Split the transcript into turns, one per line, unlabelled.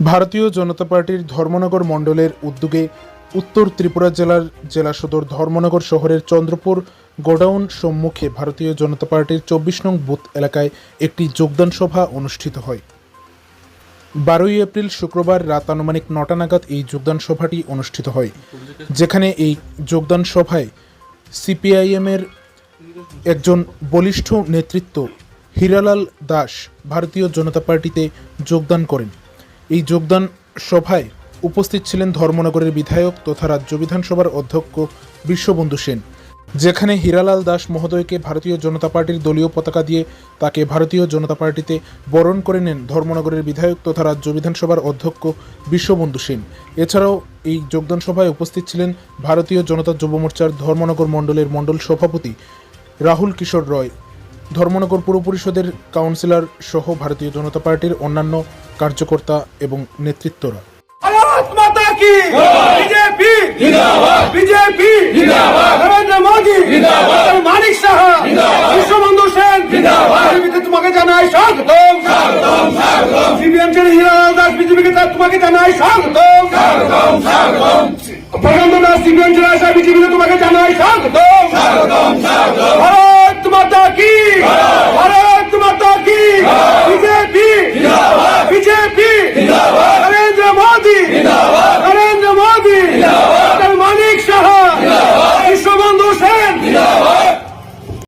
ভারতীয় জনতা পার্টির ধর্মনগর মণ্ডলের উদ্যোগে উত্তর ত্রিপুরা জেলার জেলা সদর ধর্মনগর শহরের চন্দ্রপুর গোডাউন সম্মুখে ভারতীয় জনতা পার্টির চব্বিশ নং বুথ এলাকায় একটি যোগদান সভা অনুষ্ঠিত হয়। বারোই এপ্রিল শুক্রবার রাত আনুমানিক নটা নাগাদ এই যোগদান সভাটি অনুষ্ঠিত হয়, যেখানে এই যোগদান সভায় সিপিআইএমের একজন বলিষ্ঠ নেতৃত্ব হীরালাল দাস ভারতীয় জনতা পার্টিতে যোগদান করেন। এই যোগদান সভায় উপস্থিত ছিলেন ধর্মনগরের বিধায়ক তথা রাজ্য বিধানসভার অধ্যক্ষ বিশ্ববন্ধু সেন, যেখানে হীরালাল দাস মহোদয়কে ভারতীয় জনতা পার্টির দলীয় পতাকা দিয়ে তাকে ভারতীয় জনতা পার্টিতে বরণ করে নেন ধর্মনগরের বিধায়ক তথা রাজ্য বিধানসভার অধ্যক্ষ বিশ্ববন্ধু সেন। এছাড়াও এই যোগদান সভায় উপস্থিত ছিলেন ভারতীয় জনতা যুব মোর্চার ধর্মনগর মণ্ডলের মণ্ডল সভাপতি রাহুল কিশোর রয়, ধর্মনগর পুর পরিষদের কাউন্সিলর সহ ভারতীয় জনতা পার্টির অন্যান্য কার্যকর্তা এবং নেতৃত্বরা।
তোমাকে জানাই দাস বিজেপিকে তোমাকে দাস তোমাকে Go!